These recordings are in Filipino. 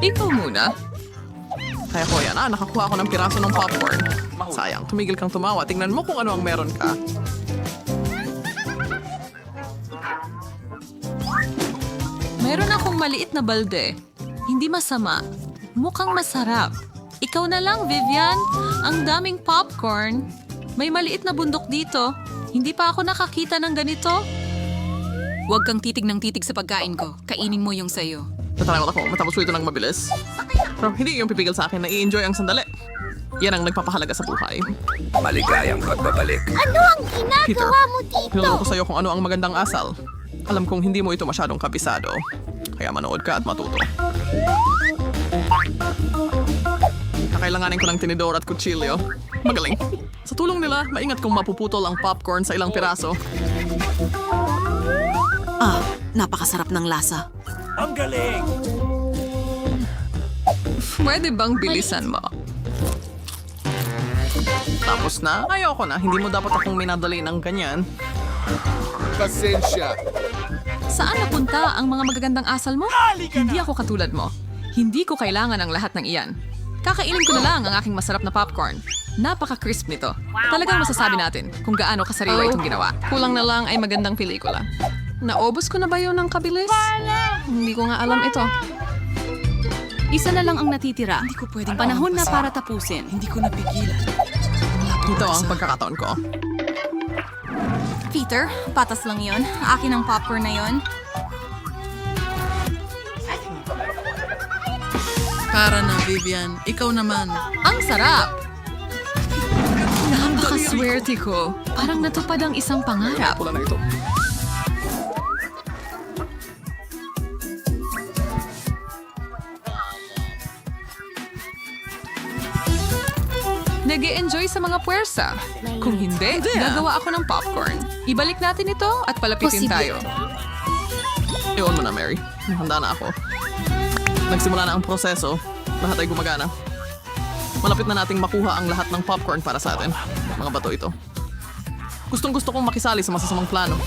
Ikaw muna. Kaya ko yan, ah, nakakuha ako ng piraso ng popcorn. Sayang, tumigil kang tumawa. Tingnan mo kung ano ang meron ka. Meron akong maliit na balde. Hindi masama. Mukhang masarap. Ikaw na lang, Vivian. Ang daming popcorn. May maliit na bundok dito. Hindi pa ako nakakita ng ganito. Huwag kang titig ng titig sa pagkain ko. Kainin mo yung sayo. Natatakot ako matapos ko ito ng mabilis. Pero hindi yung pipigil sa akin na i-enjoy ang sandali. Yan ang nagpapahalaga sa buhay. Maligayang pagbabalik. Ano ang Peter, ginagawa mo dito? tinuro ko sa'yo kung ano ang magandang asal. Alam kong hindi mo ito masyadong kabisado. Kaya manood ka at matuto. Kakailanganin ko ng tinidor at kutsilyo. Magaling. Sa tulong nila, maingat kong mapuputol ang popcorn sa ilang piraso. Ah, napakasarap ng lasa. Ang galing! Pwede bang bilisan mo? Tapos na? Ayoko na. Hindi mo dapat akong minadali ng ganyan. Pasensya. Saan napunta ang mga magagandang asal mo? Hindi ako katulad mo. Hindi ko kailangan ang lahat ng iyan. Kakainin ko na lang ang aking masarap na popcorn. Napaka-crisp nito. Talagang masasabi natin kung gaano kasariwa itong ginawa. Kulang na lang ay magandang pelikula. Naobos ko na ba yun ng kabilis? Hindi ko nga alam ito. Isa na lang ang natitira. Hindi ko pwedeng Panahon na para tapusin. Hindi ko napigilan. Ito ang pagkakataon ko. Peter, patas lang yon. Akin ang popcorn na yon. Para na, Vivian. Ikaw naman. Ang sarap! Napakaswerte ko. Parang natupad ang isang pangarap. Pula na ito. Nag enjoy sa mga puwersa. Kung hindi, gagawa ako ng popcorn. Ibalik natin ito at palapitin Posible. tayo. Iwan mo na, Mary. Handa na ako. Nagsimula na ang proseso. Lahat ay gumagana. Malapit na nating makuha ang lahat ng popcorn para sa atin. Mga bato ito. Gustong gusto kong makisali sa masasamang plano.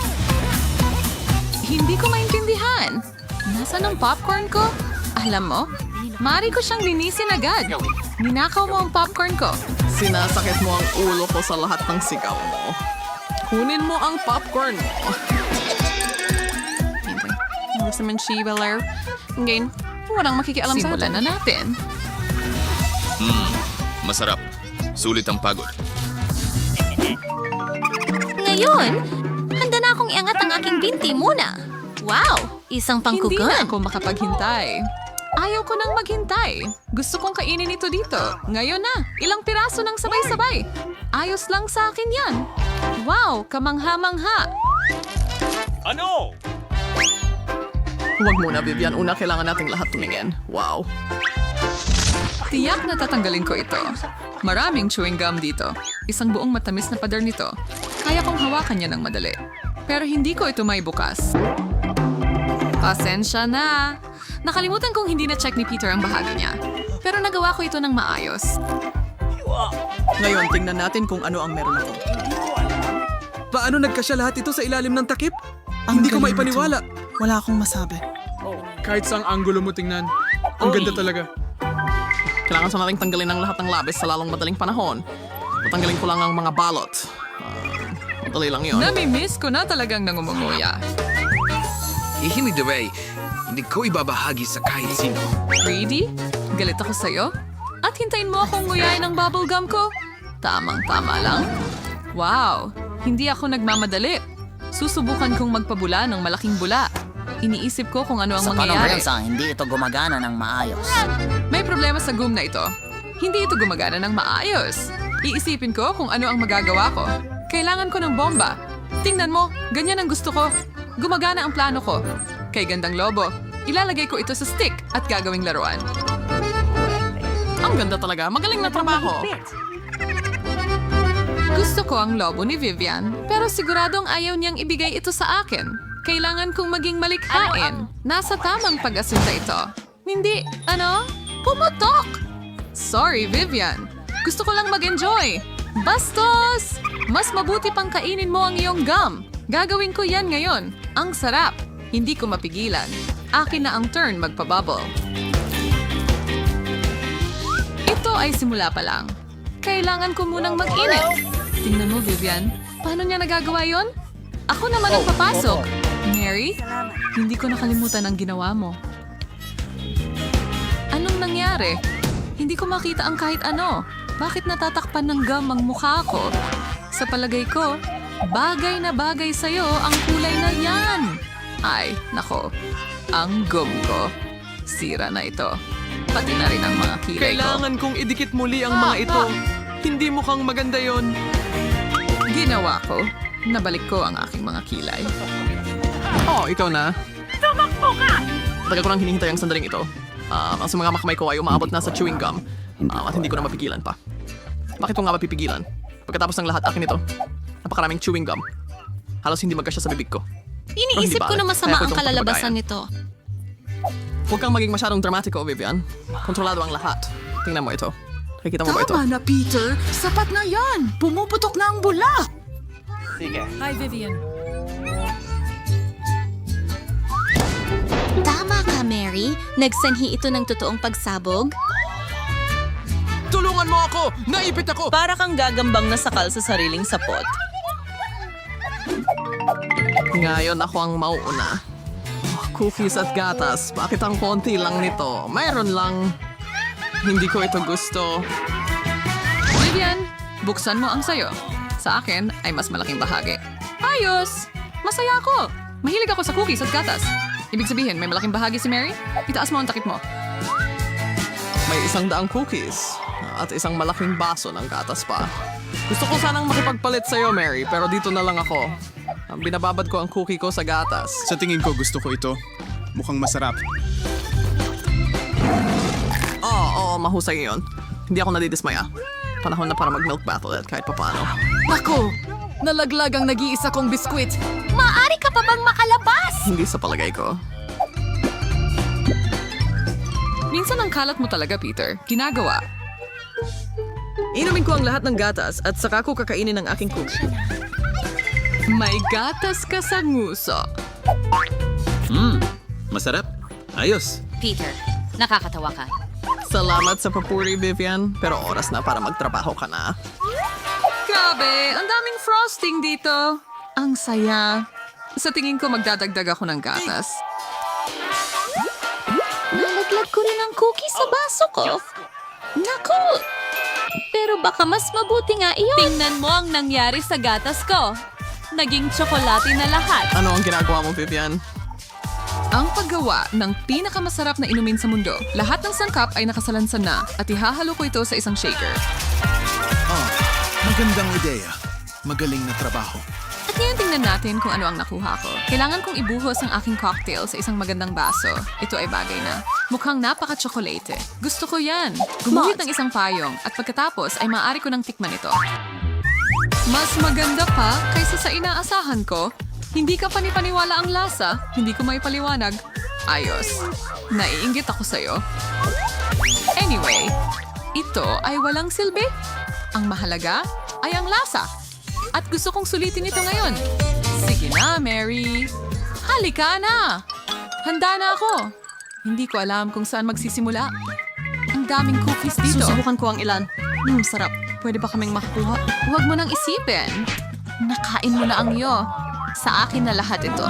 Hindi ko maintindihan. Nasaan ang popcorn ko? Alam mo, mari ko siyang linisin agad. Ninakaw mo ang popcorn ko. Sinasakit mo ang ulo ko sa lahat ng sigaw mo. Kunin mo ang popcorn mo. Anyway, gusto man si Valer. Ngayon, walang makikialam sa Simulan atin. na natin. Masarap. Sulit ang pagod. Ngayon, handa na akong iangat ang aking binti muna. Wow! Isang Hindi pangkugon. na ako makapaghintay. Ayaw ko nang maghintay. Gusto kong kainin ito dito. Ngayon na, ilang piraso ng sabay-sabay. Ayos lang sa akin yan. Wow, kamangha-mangha. Huwag muna, Vivian. Una, kailangan nating lahat tumingin. Wow. Tiyak na tatanggalin ko ito. Maraming chewing gum dito. Isang buong matamis na pader nito. Kaya kong hawakan niya ng madali. Pero hindi ko ito may bukas. Pasensya na. Nakalimutan kong hindi na-check ni Peter ang bahagi niya. Pero nagawa ko ito ng maayos. Ngayon, tingnan natin kung ano ang meron ako. Paano nagkasya lahat ito sa ilalim ng takip? Hindi ko galing maipaniwala. Wala akong masabi. Kahit saang anggulo mo tingnan. Ang ganda talaga. Kailangan sa nating tanggalin ang lahat ng labis sa lalong madaling panahon. Tatanggalin ko lang ang mga balot. Ah, madali lang yun. Nami-miss ko na talagang nangumunguya. Ihimig the way. Hindi ko ibabahagi sa kahit sino. Greedy? Galit ako sa'yo? At hintayin mo akong nguyain ng bubblegum ko? Tamang-tama lang. Wow, hindi ako nagmamadali. Susubukan kong magpabula ng malaking bula. Iniisip ko kung ano ang Sa mangyayari. panorensa, hindi ito gumagana ng maayos. May problema sa gum na ito. Hindi ito gumagana ng maayos. Iisipin ko kung ano ang magagawa ko. Kailangan ko ng bomba. Tingnan mo, ganyan ang gusto ko. Gumagana ang plano ko. Kay Gandang Lobo, ilalagay ko ito sa stick at gagawing laruan. Ang ganda talaga. Magaling na trabaho. Gusto ko ang lobo ni Vivian, pero siguradong ayaw niyang ibigay ito sa akin. Kailangan kong maging malikhain. Nasa tamang pag-asunta ito. Hindi, ano? Pumutok! Sorry, Vivian. Gusto ko lang mag-enjoy. Bastos! Mas mabuti pang kainin mo ang iyong gum. Gagawin ko yan ngayon. Ang sarap. Hindi ko mapigilan. Akin na ang turn magpabubble. Ito ay simula pa lang. Kailangan ko munang mag-init. Tingnan mo, Vivian. Paano niya nagagawa yon? Ako naman ang papasok. Mary, hindi ko nakalimutan ang ginawa mo. Anong nangyari? Hindi ko makita ang kahit ano. Bakit natatakpan ng gum ang mukha ko? Sa palagay ko, bagay na bagay sa'yo ang kulay na yan. Ay, nako. Ang gum ko. Sira na ito. Pati na rin ang mga kilay ko. Kailangan kong idikit muli ang mga ito. Hindi mukhang maganda yon. Ginawa ko. Nabalik ko ang aking mga kilay. Oh, ikaw na. Tumakbo ka! Tagal ko nang hinihintay ang sandaling ito. Um, ang mga makamay ko ay umaabot na sa chewing gum. Um, at hindi ko na mapigilan pa. Bakit ko nga mapipigilan? Pagkatapos ng lahat akin ito, napakaraming chewing gum. Halos hindi magkasya sa bibig ko. Iniisip ko na masama ang kalalabasan nito. Huwag kang maging masyadong dramatiko, Vivian. Kontrolado ang lahat. Tingnan mo ito. Nakikita mo ba ito? Tama na, Peter. Sapat na yan. Pumuputok na ang bula. Hi, Vivian. Tama ka, Mary. Nagsanhi ito ng totoong pagsabog. Tulungan mo ako! Naipit ako! Para kang gagambang nasakal sa sariling sapot. Ngayon ako ang mauuna. Oh, cookies at gatas. Bakit ang konti lang nito? Mayroon lang. Hindi ko ito gusto. Vivian, buksan mo ang sayo. Sa akin ay mas malaking bahagi. Ayos! Masaya ako! Mahilig ako sa cookies at gatas. Ibig sabihin, may malaking bahagi si Mary? Itaas mo ang takip mo. May isang daang cookies at isang malaking baso ng gatas pa. Gusto ko sanang makipagpalit sa'yo, Mary, pero dito na lang ako. Ang Binababad ko ang cookie ko sa gatas. Sa tingin ko gusto ko ito. Mukhang masarap. Oo, oo, mahusay yun. Hindi ako nadidismaya. Panahon na para mag-milk battle at kahit papano. Nako! Nalaglag ang nag-iisa kong biskwit. Maari ka pa bang makalabas? Hindi sa palagay ko. Minsan ang kalat mo talaga, Peter. Ginagawa. Inumin ko ang lahat ng gatas at saka ko kakainin ang aking cookie. May gatas ka sa nguso. Masarap. Ayos. Peter, nakakatawa ka. Salamat sa papuri, Vivian. Pero oras na para magtrabaho ka na. Grabe, ang daming frosting dito. Ang saya. Sa tingin ko magdadagdag ako ng gatas. Nalaglag ko rin ang cookie sa baso ko. Naku! Pero baka mas mabuti nga iyon. Tingnan mo ang nangyari sa gatas ko. Naging tsokolate na lahat. Ano ang ginagawa mo, Vivian? Ang paggawa ng pinakamasarap na inumin sa mundo. Lahat ng sangkap ay nakasalansan na at ihahalo ko ito sa isang shaker. Oh, magandang ideya. Magaling na trabaho. At ngayon tingnan natin kung ano ang nakuha ko. Kailangan kong ibuhos ang aking cocktail sa isang magandang baso. Ito ay bagay na. Mukhang napaka-tsokolate. Gusto ko yan. Gumuhit ng isang payong at pagkatapos ay maaari ko ng tikman ito. Mas maganda pa kaysa sa inaasahan ko. Hindi ka panipaniwala ang lasa. Hindi ko may paliwanag. Ayos. Naiinggit ako sa'yo. Anyway, ito ay walang silbi. Ang mahalaga ay ang lasa. At gusto kong sulitin ito ngayon. Sige na, Mary. Halika na. Handa na ako. Hindi ko alam kung saan magsisimula. Ang daming cookies dito. Susubukan ko ang ilan. Hmm, sarap. Pwede ba kaming makakuha? Huwag mo nang isipin. Nakain mo na ang iyo. Sa akin na lahat ito.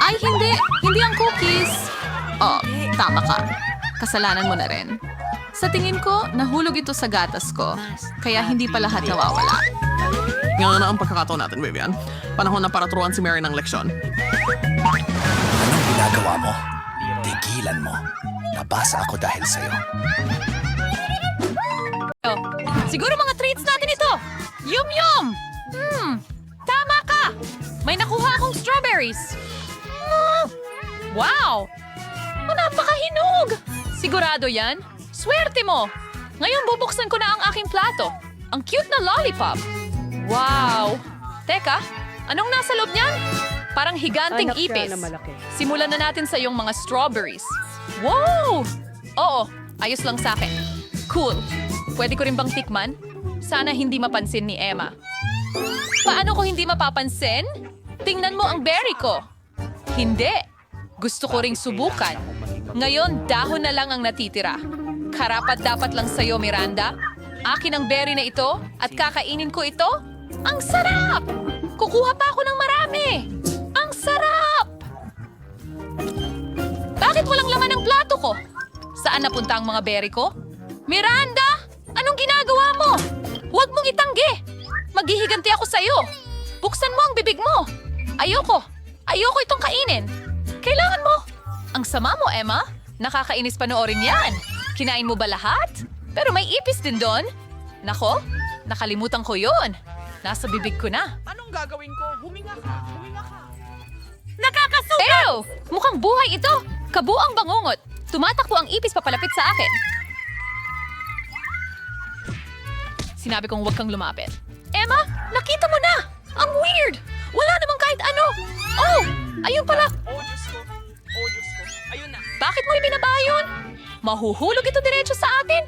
Ay, hindi! Hindi ang cookies! Oh, tama ka. Kasalanan mo na rin. Sa tingin ko, nahulog ito sa gatas ko. Kaya hindi pa lahat nawawala. Ngayon na ang pagkakataon natin, Vivian. Panahon na para turuan si Mary ng leksyon. Anong ginagawa mo? Tigilan mo. Nabasa ako dahil sa'yo. Siguro mga treats natin ito. Yum yum! Hmm, tama ka! May nakuha akong strawberries. Mm, Wow! Oh, napakahinog! Sigurado yan? Swerte mo! Ngayon bubuksan ko na ang aking plato. Ang cute na lollipop. Wow! Teka, anong nasa loob niyan? Parang higanting ipis. Simulan na natin sa iyong mga strawberries. Wow! Oo, ayos lang sa akin. Cool. Pwede ko rin bang tikman? Sana hindi mapansin ni Emma. Paano ko hindi mapapansin? Tingnan mo ang berry ko. Hindi. Gusto ko ring subukan. Ngayon, dahon na lang ang natitira. Karapat dapat lang sa'yo, Miranda. Akin ang berry na ito at kakainin ko ito. Ang sarap! Kukuha pa ako ng marami. Ang sarap! Bakit walang laman ang plato ko? Saan napunta ang mga berry ko? Miranda! Anong ginagawa mo? Huwag mong itanggi! Maghihiganti ako sa'yo! Buksan mo ang bibig mo! Ayoko! Ayoko itong kainin! Kailangan mo! Ang sama mo, Emma! Nakakainis panoorin yan! Kinain mo ba lahat? Pero may ipis din doon! Nako, nakalimutan ko yon. Nasa bibig ko na. Anong gagawin ko? Huminga ka! Huminga ka! Nakakasugat! Ew! Mukhang buhay ito! Kabuang bangungot! Tumatakbo ang ipis papalapit sa akin. Sinabi kong huwag kang lumapit. Emma, nakita mo na! Ang weird! Wala namang kahit ano! Oh! Ayun pala! Oh, Diyos ko! Oh, Diyos ko! Ayun na! Bakit mo ibinaba yun? Mahuhulog ito diretso sa atin?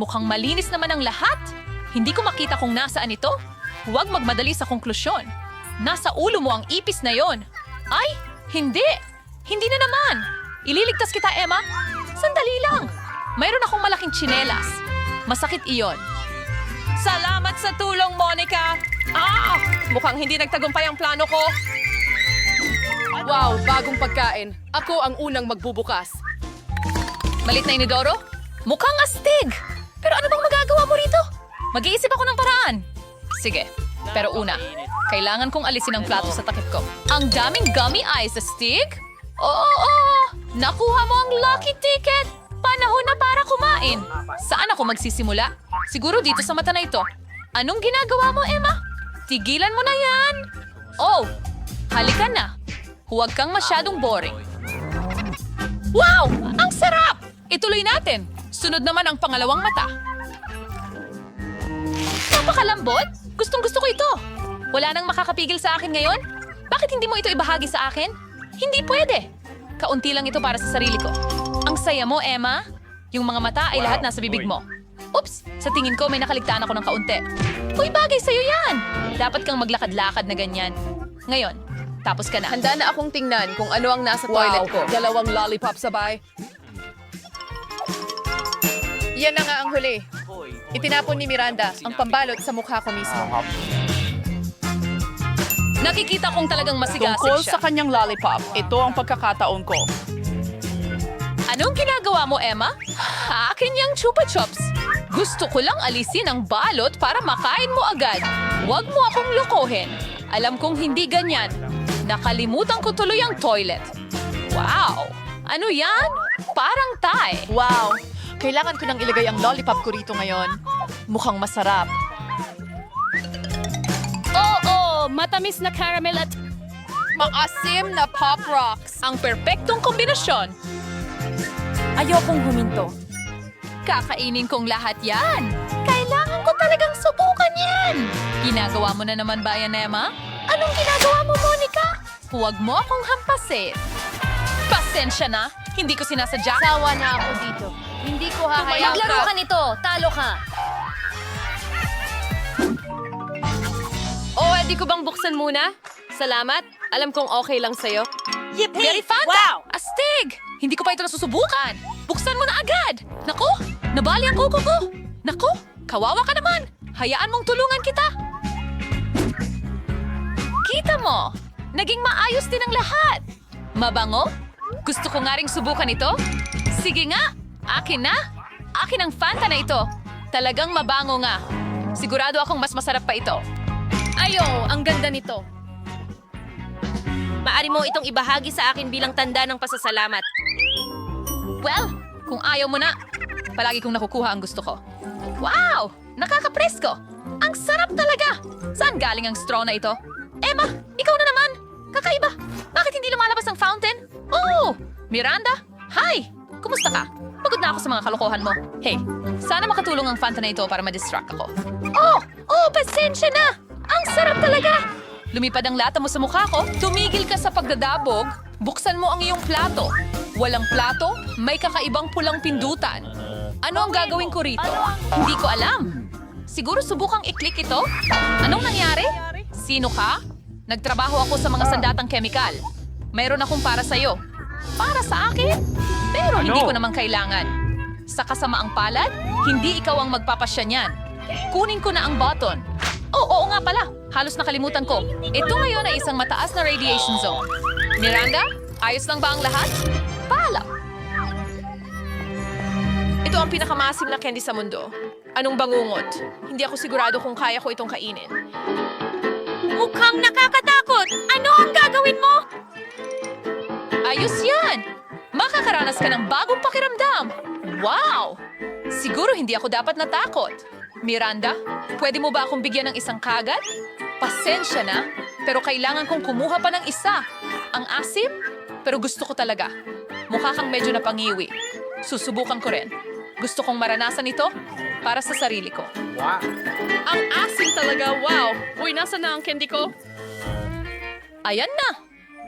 Mukhang malinis naman ang lahat. Hindi ko makita kung nasaan ito. Huwag magmadali sa konklusyon. Nasa ulo mo ang ipis na yon. Ay, hindi. Hindi na naman. Ililigtas kita, Emma. Sandali lang. Mayroon akong malaking tsinelas. Masakit iyon. Salamat sa tulong, Monica. Ah! Mukhang hindi nagtagumpay ang plano ko. Wow, bagong pagkain. Ako ang unang magbubukas. Malit na inidoro? Mukhang astig! Pero ano bang magagawa mo rito? Mag-iisip ako ng paraan. Sige, pero una, kailangan kong alisin ang plato sa takip ko. Ang daming gummy eyes, astig? Oo, oo, nakuha mo ang lucky ticket! Panahon na para kumain. Saan ako magsisimula? Siguro dito sa mata na ito. Anong ginagawa mo, Emma? Tigilan mo na yan! Oh, halika na. Huwag kang masyadong boring. Wow! Ang sarap! Ituloy natin. Sunod naman ang pangalawang mata. Napakalambot? Gustong gusto ko ito. Wala nang makakapigil sa akin ngayon? Bakit hindi mo ito ibahagi sa akin? Hindi pwede. Kaunti lang ito para sa sarili ko. Ang saya mo, Emma. Yung mga mata ay lahat nasa bibig mo. Oops! Sa tingin ko may nakaligtaan ako ng kaunti. Uy, bagay sa'yo yan! Dapat kang maglakad-lakad na ganyan. Ngayon, tapos ka na. Handa na akong tingnan kung ano ang nasa toilet ko. Dalawang lollipop sabay. Yan na nga ang huli. Itinapon ni Miranda ang pambalot sa mukha ko mismo. Nakikita kong talagang masigasig Tungkol siya. sa kanyang lollipop, ito ang pagkakataon ko. Anong ginagawa mo, Emma? Akin yung chupa chups. Gusto ko lang alisin ang balot para makain mo agad. Huwag mo akong lokohin. Alam kong hindi ganyan. Nakalimutan ko tuloy ang toilet. Wow! Ano yan? Parang Thai. Wow! Kailangan ko nang ilagay ang lollipop ko rito ngayon. Mukhang masarap. Oo! Matamis na caramel at Maasim na pop rocks. ang perpektong kombinasyon. Ayokong huminto. Kakainin kong lahat yan. Kailangan ko talagang subukan yan. Ginagawa mo na naman ba yan, Emma? Anong ginagawa mo, Monica? Huwag mo akong hampasin. Pasensya na. Hindi ko sinasadya. Sawa na ako dito. Hindi ko hahayaan Maglaro ka nito. Talo ka. O, oh, di ko bang buksan muna? Salamat. Alam kong okay lang sa'yo. Yippee! Very Fanta! Astig! Hindi ko pa ito nasusubukan. Buksan mo na agad. Naku, nabali ang kuko ko. Naku, kawawa ka naman. Hayaan mong tulungan kita. Kita mo, naging maayos din ang lahat. Mabango? Gusto ko nga ring subukan ito. Sige nga, akin na. Akin ang Fanta na ito. Talagang mabango nga. Sigurado akong mas masarap pa ito. Ayo, ang ganda nito. Maari mo itong ibahagi sa akin bilang tanda ng pasasalamat. Well, kung ayaw mo na, palagi kong nakukuha ang gusto ko. Wow! Nakakapresko! Ang sarap talaga! Saan galing ang straw na ito? Emma, ikaw na naman! Kakaiba! Bakit hindi lumalabas ang fountain? Oh! Miranda? Hi! Kumusta ka? Pagod na ako sa mga kalokohan mo. Hey, sana makatulong ang Fanta na ito para ma-distract ako. Oh! Oh, pasensya na! Ang sarap talaga! Lumipad ang lata mo sa mukha ko, tumigil ka sa pagdadabog, buksan mo ang iyong plato. Walang plato, may kakaibang pulang pindutan. Ano ang gagawin ko rito? Hindi ko alam. Siguro subukang i-click ito? Anong nangyari? Sino ka? Nagtrabaho ako sa mga sandatang kemikal. Mayroon akong para sa'yo. Para sa akin? Pero hindi ko naman kailangan. Sa kasamaang palad, hindi ikaw ang magpapasya niyan. Kunin ko na ang button. Oh, oo nga pala. Halos nakalimutan ko. Ito ngayon ay isang mataas na radiation zone. Miranda, ayos lang ba ang lahat? Paalam. Ito ang pinakamasim na candy sa mundo. Anong bangungot? Hindi ako sigurado kung kaya ko itong kainin. Mukhang nakakatakot! Ano ang gagawin mo? Ayos yan! Makakaranas ka ng bagong pakiramdam. Wow! Siguro hindi ako dapat natakot. Miranda, pwede mo ba akong bigyan ng isang kagat? Pasensya na, pero kailangan kong kumuha pa ng isa. Ang asim? Pero gusto ko talaga. Mukha kang medyo napangiwi. Susubukan ko rin. Gusto kong maranasan ito para sa sarili ko. Ang asim talaga, wow! Uy, nasa na ang candy ko? Ayan na!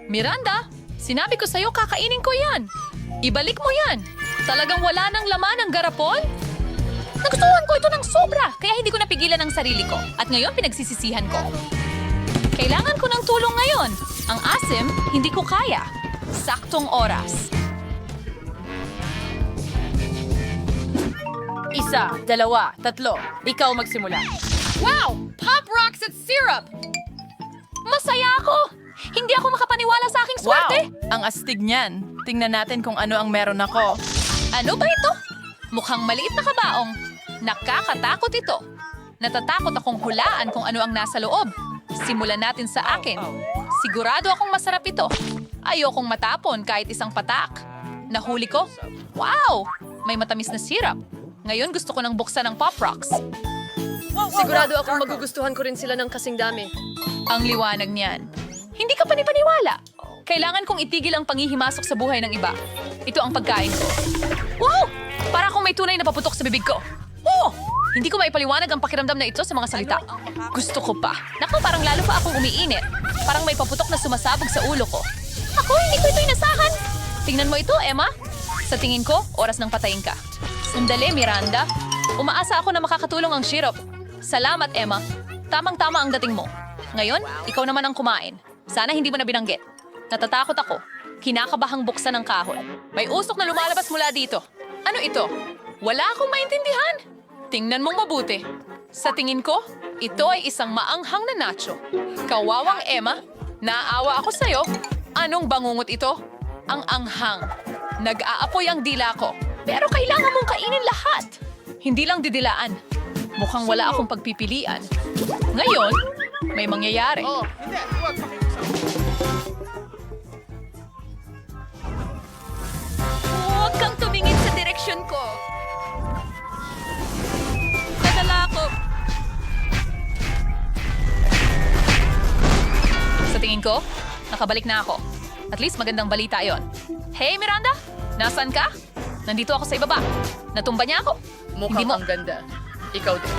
Miranda, sinabi ko sa'yo kakainin ko yan. Ibalik mo yan. Talagang wala nang laman ang garapon? Nagustuhan ko ito ng sobra, kaya hindi ko napigilan ang sarili ko. At ngayon pinagsisisihan ko. Kailangan ko ng tulong ngayon. Ang asim, hindi ko kaya. Saktong oras. Isa, dalawa, tatlo. Ikaw magsimula. Wow! Pop rocks at syrup! Masaya ako! Hindi ako makapaniwala sa aking swerte! Ang astig niyan. Tingnan natin kung ano ang meron ako. Ano ba ito? Mukhang maliit na kabaong. Nakakatakot ito. Natatakot akong hulaan kung ano ang nasa loob. Simulan natin sa akin. Sigurado akong masarap ito. Ayokong matapon kahit isang patak. Nahuli ko? Wow! May matamis na syrup. Ngayon gusto ko nang buksan ng Pop Rocks. Sigurado akong magugustuhan ko rin sila ng kasing dami. Ang liwanag niyan. Hindi ka panipaniwala. Kailangan kong itigil ang pangihimasok sa buhay ng iba. Ito ang pagkain ko. Wow! Para akong may tunay na paputok sa bibig ko. Hindi ko maipaliwanag ang pakiramdam na ito sa mga salita. Gusto ko pa. Naku, parang lalo pa akong umiinit. Parang may paputok na sumasabog sa ulo ko. Ako, hindi ko ito inasahan. Tingnan mo ito, Emma. Sa tingin ko, oras ng patayin ka. Sandali, Miranda. Umaasa ako na makakatulong ang syrup. Salamat, Emma. Tamang-tama ang dating mo. Ngayon, ikaw naman ang kumain. Sana hindi mo na binanggit. Natatakot ako. Kinakabahang buksan ng kahon. May usok na lumalabas mula dito. Ano ito? Wala akong maintindihan. Tingnan mong mabuti. Sa tingin ko, ito ay isang maanghang na nacho. Kawawang Emma, naawa ako sa'yo. Anong bangungot ito? Ang anghang. Nag-aapoy ang dila ko. Pero kailangan mong kainin lahat. Hindi lang didilaan. Mukhang wala akong pagpipilian. Ngayon, may mangyayari. Huwag kang tumingin sa direksyon ko. Tingin ko, nakabalik na ako. At least magandang balita yon. Hey Miranda, nasaan ka? Nandito ako sa ibaba. Natumba niya ako. Mukhang Hindi mo- ang ganda. Ikaw din.